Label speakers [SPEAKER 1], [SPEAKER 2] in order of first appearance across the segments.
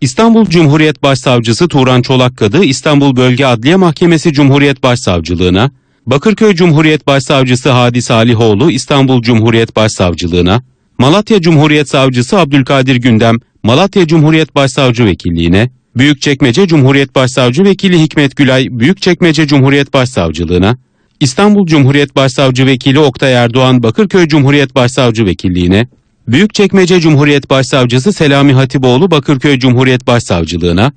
[SPEAKER 1] İstanbul Cumhuriyet Başsavcısı Turan Çolakkadı İstanbul Bölge Adliye Mahkemesi Cumhuriyet Başsavcılığına, Bakırköy Cumhuriyet Başsavcısı Hadi Salihoğlu İstanbul Cumhuriyet Başsavcılığına, Malatya Cumhuriyet Savcısı Abdülkadir Gündem Malatya Cumhuriyet Başsavcı Vekilliğine, Büyükçekmece Cumhuriyet Başsavcı Vekili Hikmet Gülay Büyükçekmece Cumhuriyet Başsavcılığına, İstanbul Cumhuriyet Başsavcı Vekili Oktay Erdoğan Bakırköy Cumhuriyet Başsavcı Vekilliğine, Büyükçekmece Cumhuriyet Başsavcısı Selami Hatipoğlu Bakırköy Cumhuriyet Başsavcılığına,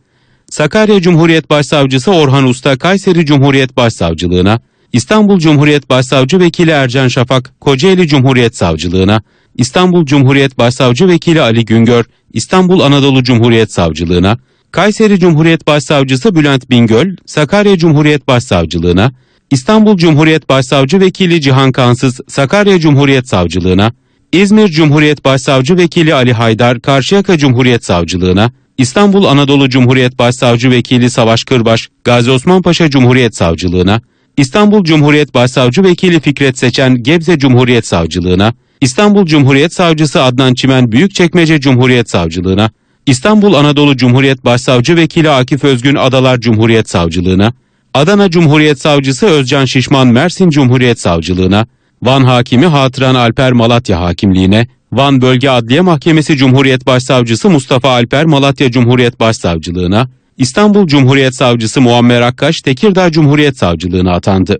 [SPEAKER 1] Sakarya Cumhuriyet Başsavcısı Orhan Usta Kayseri Cumhuriyet Başsavcılığına, İstanbul Cumhuriyet Başsavcı Vekili Ercan Şafak Kocaeli Cumhuriyet Savcılığına, İstanbul Cumhuriyet Başsavcı Vekili Ali Güngör İstanbul Anadolu Cumhuriyet Savcılığına, Kayseri Cumhuriyet Başsavcısı Bülent Bingöl Sakarya Cumhuriyet Başsavcılığına, İstanbul Cumhuriyet Başsavcı Vekili Cihan Kansız Sakarya Cumhuriyet Savcılığına, İzmir Cumhuriyet Başsavcı Vekili Ali Haydar Karşıyaka Cumhuriyet Savcılığına, İstanbul Anadolu Cumhuriyet Başsavcı Vekili Savaş Kırbaş Gazi Osman Paşa Cumhuriyet Savcılığına, İstanbul Cumhuriyet Başsavcı Vekili Fikret Seçen Gebze Cumhuriyet Savcılığına, İstanbul Cumhuriyet Savcısı Adnan Çimen Büyükçekmece Cumhuriyet Savcılığına, İstanbul Anadolu Cumhuriyet Başsavcı Vekili Akif Özgün Adalar Cumhuriyet Savcılığına, Adana Cumhuriyet Savcısı Özcan Şişman Mersin Cumhuriyet Savcılığına, Van Hakimi Hatıran Alper Malatya Hakimliğine, Van Bölge Adliye Mahkemesi Cumhuriyet Başsavcısı Mustafa Alper Malatya Cumhuriyet Başsavcılığına, İstanbul Cumhuriyet Savcısı Muammer Akkaş Tekirdağ Cumhuriyet Savcılığına atandı.